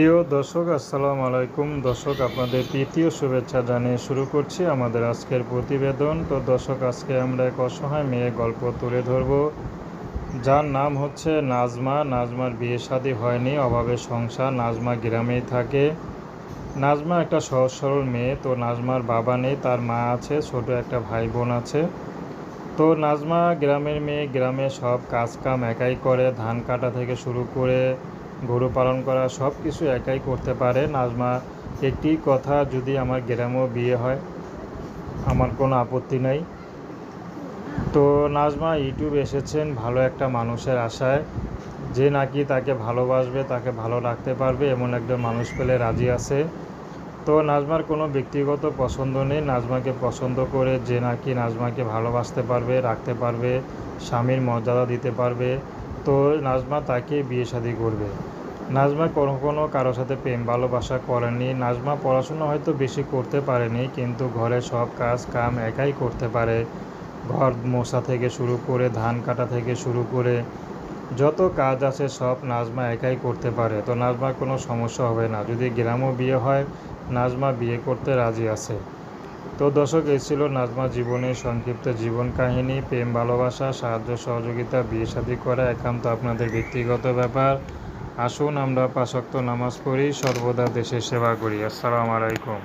প্রিয় দর্শক, আসসালামু আলাইকুম। দর্শক, আপনাদের তৃতীয় শুভেচ্ছা জানিয়ে শুরু করছি আমাদের আজকের প্রতিবেদন। তো দর্শক, আজকে আমরা এক অসহায় মেয়ে গল্প তুলে ধরব। যার নাম হচ্ছে নাজমা। নাজমার বিয়ে শাদী হয়নি, অভাবে সংসার। নাজমা গ্রামেই থাকে। নাজমা একটা সহজ সরল মেয়ে। তো নাজমার বাবা নেই, তার মা আছে, ছোট একটা ভাই বোন আছে। তো নাজমা গ্রামের মেয়ে গ্রামে সব কাজ কাম একাই করে, ধান কাটা থেকে শুরু করে গরু পালন করা সব কিছু একাই করতে পারে। নাজমা, একটি কথা যদি আমার গ্রামেও বিয়ে হয়, আমার কোনো আপত্তি নেই। তো নাজমা, ইউটিউব এসেছেন ভালো একটা মানুষের আশায়। যে নাকি তাকে ভালোবাসবে, তাকে ভালো রাখতে পারবে, এমন একজন মানুষ পেলে রাজি আছে। তো নাজমার কোনো ব্যক্তিগত পছন্দ নেই। নাজমাকে পছন্দ করে যে নাকি নাজমাকে ভালোবাসতে পারবে, রাখতে পারবে, স্বামীর মর্যাদা দিতে পারবে। তো নাজমা তাকে বিয়ে শাদী করবে। নাজমা কোনো কোনো কারোর সাথে প্রেম, ভালোবাসা করেনি। নাজমা পড়াশোনা হয়তো বেশি করতে পারেনি, কিন্তু ঘরে সব কাজ কাম একাই করতে পারে। ঘর মোছা থেকে শুরু করে, ধান কাটা থেকে শুরু করে যত কাজ আছে সব নাজমা একাই করতে পারে। তো নাজমার কোনো সমস্যা হবে না। যদি গ্রামও বিয়ে হয়, নাজমা বিয়ে করতে রাজি আছে। তো দর্শক, এই ছিল নাজমা জীবনের সংক্ষিপ্ত জীবন কাহিনী। প্রেম, ভালোবাসা, সাহায্য, সহযোগিতা, বিয়ে শাদী করা একান্ত আপনাদের ব্যক্তিগত ব্যাপার। আসুন আমরা পাশক্ত নামাজ পড়ি সর্বদা দেশের সেবা করি। আসসালামু আলাইকুম।